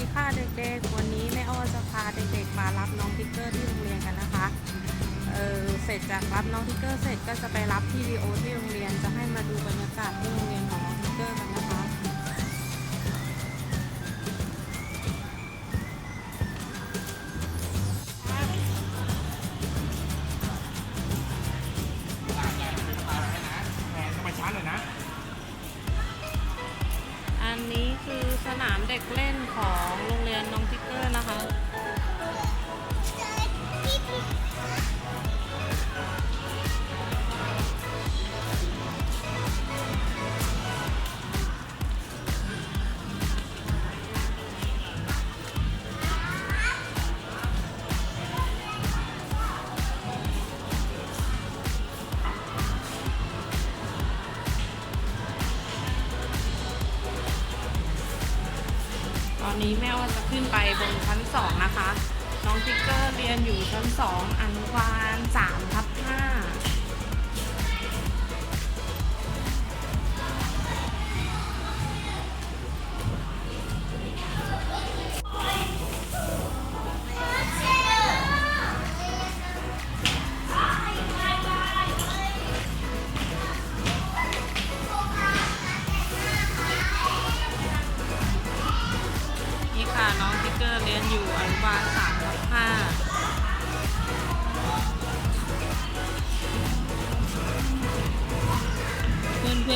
ดีค่ะเด็กๆ วันนี้แม่อ้อจะพาเด็กๆ มารับน้องทิกเกอร์ที่โรงเรียนกันนะคะ เออเสร็จจากรับน้องทิกเกอร์เสร็จก็จะไปรับที่ดีโอที่โรงเรียนจะให้มาดูบรรยากาศที่โรงเรียนของ อันนี้คือสนามเด็กเล่นของโรงเรียนน้องทิกเกอร์นะคะ อนนี้แม่ว่าจะขึ้นไปบนชั้นสองนะคะ น้องทิกเกอร์เรียนอยู่ชั้นสองอนุบาลสามค่ะ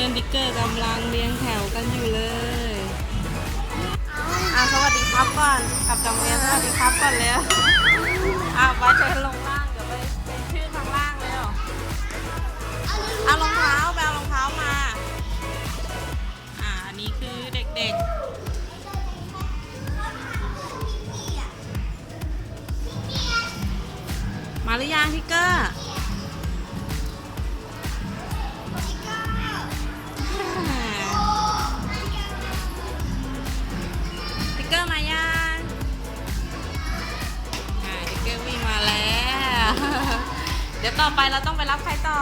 ินดิกเกอร์กำลังเรียงแถวกันอยู่เลยอะสวัสดีครับก่อนกลับจากโรงเรียนสวัสดีครับก่อนแล้วอะไว้เชิญลงล่างเดี๋ยวไปเป็นชื่อข้างล่างเลยเหรอเอารองเท้าไปเอารองเท้ามา อ่าอันนี้คือเด็กๆ มาหรือยังพี่เกอร์ ต่อไปเราต้องไปรับใครต่อ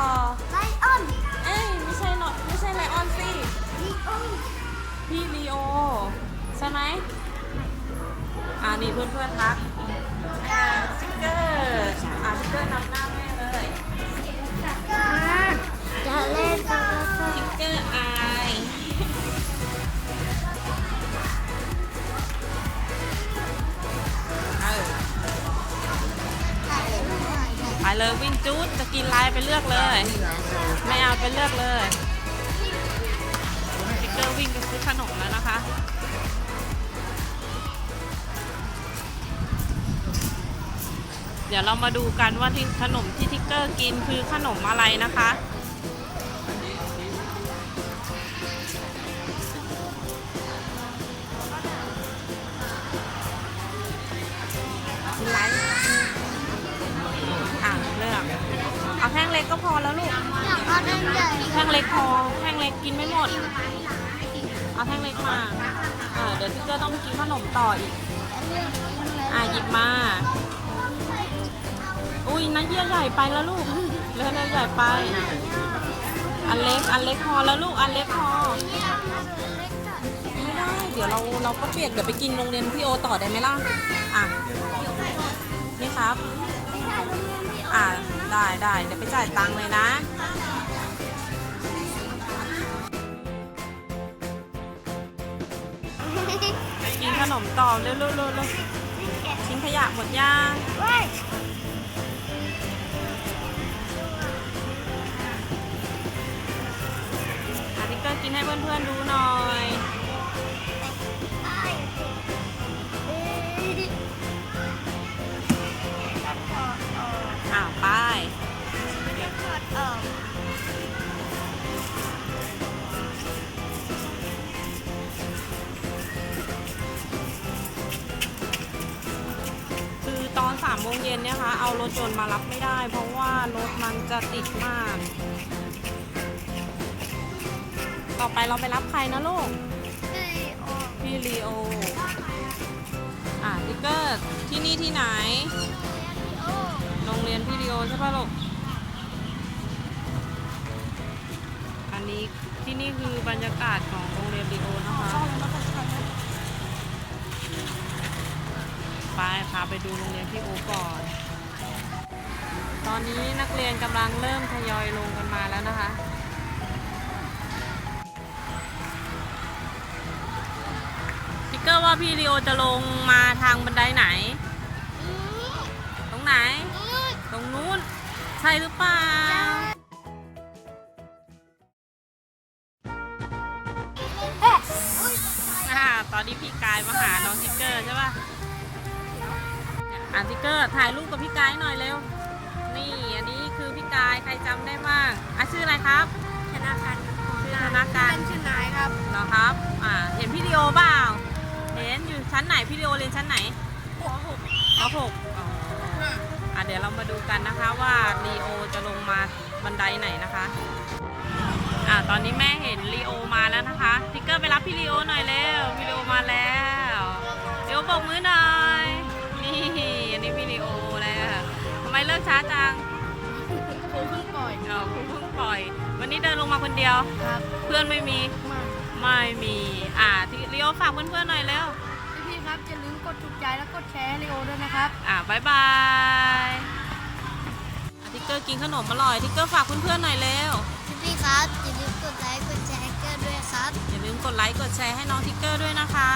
ไลออนเอ้ยไม่ใช่หนอไม่ใช่ไลออนสิลีโอพี่ลีโอใช่ไหมอ่านี่เพื่อนๆทักอ่าสติ๊กเกอร์อ่าสติ๊กเกอร์นำหน้าแม่เลย เลยวิ่งจูดจะกินลายไปเลือกเลย ไม่เอาไปเลือกเลยสติ๊กเกอร์วิ่งไปซื้อขนมแล้วนะคะเดี๋ยวเรามาดูกันว่าที่ขนมที่ทิกเกอร์กินคือขนมอะไรนะคะ เอาแท่งเล็กก็พอแล้วลูกอยากเอาอันใหญ่แท่งเล็กพอแท่งเล็กกินไม่หมด เอาแท่งเล็กมาอ่าเดี๋ยวทิกเกอร์ต้องกินขนมต่ออีก อะหยิบมา อุ้ยนั่นเยี่ยใหญ่ไปแล้วลูกเลื่อนใหญ่ไป อันเล็ก อันเล็กพอแล้วลูก อันเล็กพอ ไม่ได้ เดี๋ยวเราเราก็เปลี่ยนเดี๋ยวไปกินโรงเรียนพี่โอต่อได้ไหมล่ะ อะ นี่ครับ อ่าได้ได้เดี๋ยวไปจ่ายตังค์เลยนะไปกินขนมต่อเร็วๆเร็วๆเร็วทิ้งขยะหมดย่างอาทิกเกอร์กินให้เพื่อนๆดูหน่อย โมงเย็นเนี่ยคะ เอารถยนต์มารับไม่ได้ เพราะว่ารถมันจะติดมาก ต่อไปเราไปรับใครนะลูก พี่ลีโอ อะทิกเกอร์ที่นี่ที่ไหน โรงเรียนพี่ลีโอใช่ปะลูก อันนี้ที่นี่คือบรรยากาศของโรงเรียนลีโอนะคะ ไปพาไปดูโรงเรียนพี่โอก่อน ตอนนี้นักเรียนกำลังเริ่มทยอยลงกันมาแล้วนะคะทิกเกอร์ว่าพี่ลีโอจะลงมาทางบันไดไหน ตรงไหน ตรงนู้น ใช่หรือเปล่าเอ๊ะอุ๊ยอ่าตอนนี้พี่กายมาหาน้องทิกเกอร์ใช่ป่ะ อ่านทิกเกอร์ถ่ายรูปกับพี่กายหน่อยเร็ว นี่อันนี้คือพี่กายใครจำได้บ้างอะชื่ออะไรครับธนาคารชื่อธนาคารเป็นชื่อนายครับเหรอครับอ่าเห็นพี่ลีโอเปล่าเห็นอยู่ชั้นไหนพี่ลีโอเรียนชั้นไหนหัวหกปหกอ๋ออะเดี๋ยวเรามาดูกันนะคะว่าลีโอจะลงมาบันไดไหนนะคะอะตอนนี้แม่เห็นลีโอมาแล้วนะคะทิกเกอร์ไปรับพี่ลีโอหน่อยเร็วพี่ลีโอมาแล้วลีโอโบกมือหน่อย เลิกช้าจังครูเพิ่งปล่อยเออครูเพิ่งปล่อย วันนี้เดินลงมาคนเดียว ครับเพื่อนไม่มี มาไม่มี อะที่ลีโอฝากเพื่อนๆหน่อยเร็วพี่ๆครับอย่าลืมกดถูกใจและกดแชร์ให้ลีโอด้วยนะครับ อะบายบายอะทิกเกอร์กินขนมอร่อยทิกเกอร์ฝากเพื่อนๆหน่อยเร็วพี่ๆครับอย่าลืมกดไลค์กดแชร์ให้เกินด้วยครับ อย่าลืมกดไลค์กดแชร์ให้น้องทิกเกอร์ด้วยนะคะ